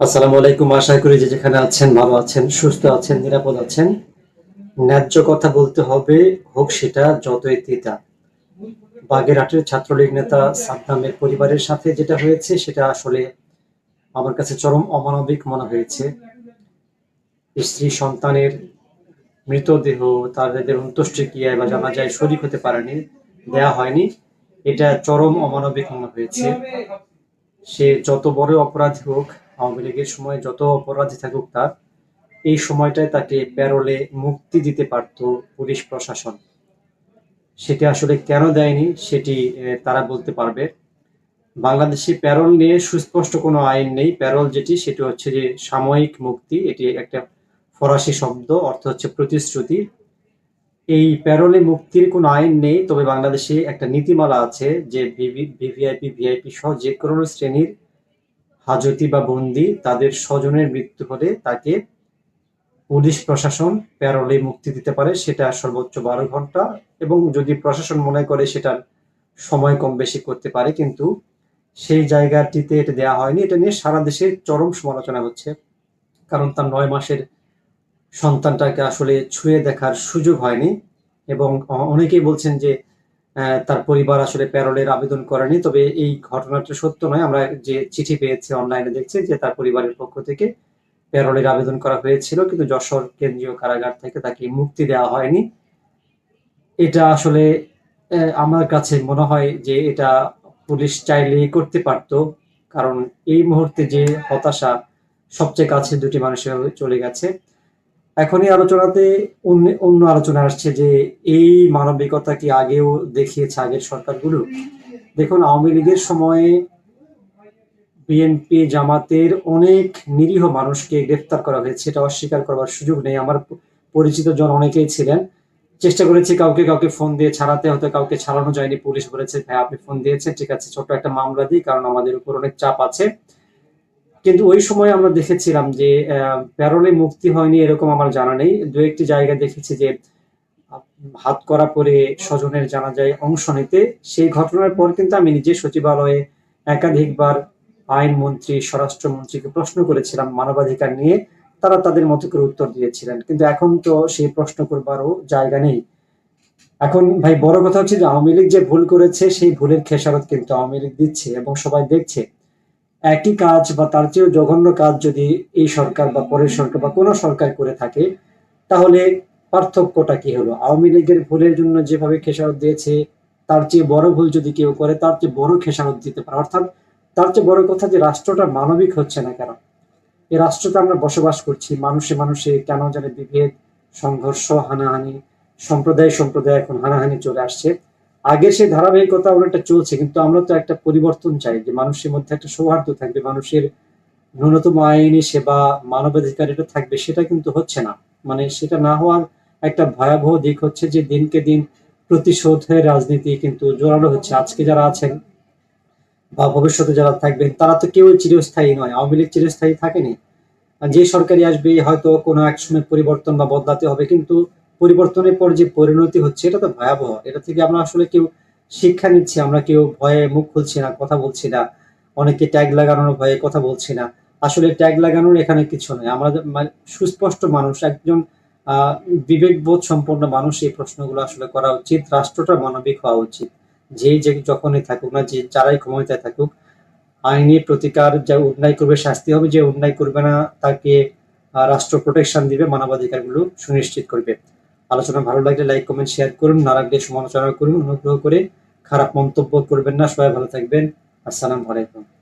আসসালামু আলাইকুম। আশা করি যে যেখানে আছেন, ভালো আছেন, সুস্থ আছেন, নিরাপদ আছেন। ন্যায্য কথা বলতে হবে, হোক সেটা যতই তিতা। বাগেরহাটের ছাত্রলীগ নেতা সাদ্দামের পরিবারের সাথে যেটা হয়েছে, সেটা আসলে আমার কাছে চরম অমানবিক মনে হয়েছে। স্ত্রী সন্তানের মৃতদেহ তাদের অন্ত্যেষ্টিক্রিয়ায় বা জানা যায় শরিক হতে পারেনি, দেয়া হয়নি। এটা চরম অমানবিক মনে হয়েছে। সে যত বড় অপরাধী হোক আওয়ামী লীগের সময় যত অপরাধী থাকুক তার, এই সময়টায় তাকে প্যারোলে মুক্তি দিতে পারত পুলিশ প্রশাসন। সেটি আসলে কেন দেয়নি সেটি তারা বলতে পারবে। বাংলাদেশে প্যারোল নিয়ে সুস্পষ্ট কোনো আইন নেই। প্যারোল যেটি, সেটি হচ্ছে যে সাময়িক মুক্তি। এটি একটা ফরাসি শব্দ, অর্থ হচ্ছে প্রতিশ্রুতি। এই প্যারোলে মুক্তির কোনো আইন নেই, তবে বাংলাদেশে একটা নীতিমালা আছে যে ভিভিআইপি, ভিআইপি সহ যে কোনো শ্রেণির হাজতি বা বন্দি, তাদের স্বজনের মৃত্যু হলে তাকে পুলিশ প্রশাসন প্যারোলে মুক্তি দিতে পারে, সেটা সর্বোচ্চ বারো ঘণ্টা। এবং যদি প্রশাসন মনে করে সেটার সময় কম বেশি করতে পারে, কিন্তু সেই জায়গাটিতে এটা দেওয়া হয়নি। এটা নিয়ে সারা দেশে চরম সমালোচনা হচ্ছে। কারণ তার নয় মাসের সন্তানটাকে আসলে ছুঁয়ে দেখার সুযোগ হয়নি। এবং অনেকেই বলছেন যে তার পরিবার আসলে প্যারোলের আবেদন করেনি, তবে এই ঘটনাটা সত্য নয়। আমরা যে চিঠি পেয়েছি, অনলাইনে দেখছি যে তার পরিবারের পক্ষ থেকে প্যারোলের আবেদন করা হয়েছিল, কিন্তু যশোর কেন্দ্রীয় কারাগার থেকে তাকে মুক্তি দেওয়া হয়নি। এটা আসলে আমার কাছে মনে হয় যে এটা পুলিশ চাইলেই করতে পারতো, কারণ এই মুহূর্তে যে হতাশা সবচেয়ে কাছে দুটি মানুষের চলে গেছে। এখন এই আলোচনাতে অন্য আলোচনা আসছে যে এই মানবিকতা কি আগেও দেখিয়েছে আগের সরকারগুলো? দেখুন, আওয়ামী লীগের সময়ে বিএনপি জামাতের অনেক নিরীহ মানুষকে গ্রেফতার করা হয়েছে এটা অস্বীকার করবার সুযোগ নেই। আমার পরিচিত জন অনেকেই ছিলেন। চেষ্টা করেছি কাউকে কাউকে ফোন দিয়ে ছাড়াতে হতো কাউকে ছাড়ানো যায়নি। পুলিশ বলেছে, ভাই, আপনি ফোন দিয়েছেন, ঠিক আছে ছোট একটা মামলা দিই, কারণ আমাদের উপর অনেক চাপ আছে। কিন্তু ওই সময় আমরা দেখেছিলাম যে প্যারোলে মুক্তি হয়নি এরকম আমার জানা নেই। দু একটি জায়গা দেখেছি যে, হাত করা পরে স্বজনের জানাজায় অংশ নিতে। সেই ঘটনার পর কিন্তু আমি নিজে সচিবালয়ে একাধিকবার আইনমন্ত্রী, স্বরাষ্ট্রমন্ত্রীকে প্রশ্ন করেছিলাম মানবাধিকার নিয়ে। তারা তাদের মতো করে উত্তর দিয়েছিলেন। কিন্তু এখন তো সেই প্রশ্ন করবারও জায়গা নেই। এখন ভাই, বড় কথা হচ্ছে যে আওয়ামী লীগ যে ভুল করেছে, সেই ভুলের খেসারত কিন্তু আওয়ামী লীগ দিচ্ছে এবং সবাই দেখছে। একই কাজ বা তার চেয়েও জঘন্য কাজ যদি এই সরকার বা পরের সরকার বা কোনো সরকার করে থাকে, তাহলে পার্থক্যটা কি হলো? আওয়ামী লীগের ভুলের জন্য যেভাবে খেসারত দিয়েছে, তার চেয়ে বড় ভুল যদি কেউ করে, তার চেয়ে বড় খেসারত দিতে পারে। অর্থাৎ তার চেয়ে বড় কথা যে রাষ্ট্রটা মানবিক হচ্ছে না কেন? এই রাষ্ট্রতে আমরা বসবাস করছি, মানুষে মানুষে কেন জানে বিভেদ, সংঘর্ষ, হানাহানি, সম্প্রদায় সম্প্রদায় এখন হানাহানি চলে আসছে। আগে সেই ধারাবাহিকতা অনেকটা চলছে, কিন্তু আমরা তো একটা পরিবর্তন চাই, যে মানুষের মধ্যে একটা সৌহার্দ্য থাকবে, মানুষের ন্যূনতম আইনি সেবা, মানবাধিকার এটা থাকবে, সেটা কিন্তু হচ্ছে না। মানে সেটা না হওয়ার একটা ভয়াবহ দিক হচ্ছে যে দিনকে দিন প্রতিশোধের রাজনীতি কিন্তু জোরালো হচ্ছে। আজকে যারা আছেন বা ভবিষ্যতে যারা থাকবেন, তারা তো কেউ চিরস্থায়ী নয়, আওয়ামী লীগ চিরস্থায়ী থাকেনি। যে সরকারি আসবে, হয়তো কোনো এক সময় পরিবর্তন বা বদলাতে হবে, কিন্তু পরিবর্তনের পর যে পরিণতি হচ্ছে, এটা তো ভয়াবহ। এটা থেকে আমরা আসলে কেউ শিক্ষা নিচ্ছি, আমরা কেউ ভয়ে মুখ খুলছি না, কথা বলছি না। অনেকে ট্যাগ লাগানোর ভয়ে কথা বলছি না। আসলে ট্যাগ লাগানোর এখানে কিছু নেই আমরা সুস্পষ্ট মানুষ, একজন বিবেকবোধ সম্পন্ন মানুষ এই প্রশ্নগুলো আসলে করা উচিত। রাষ্ট্রটা মানবিক হওয়া উচিত। যেই যে যখনই থাকুক না, যে যারাই ক্ষমতায় থাকুক, আইনি প্রতিকার যা অন্যায় করবে, শাস্তি হবে। যে অন্যায় করবে না, তাকে রাষ্ট্র প্রোটেকশন দিবে, মানবাধিকারগুলো সুনিশ্চিত করবে। আলোচনা ভালো লাগলে লাইক কমেন্ট শেয়ার করুন। না লাগলে সমালোচনা করুন। অনুগ্রহ করে খারাপ মন্তব্য করবেন না। সবাই ভালো থাকবেন। আসসালামু আলাইকুম।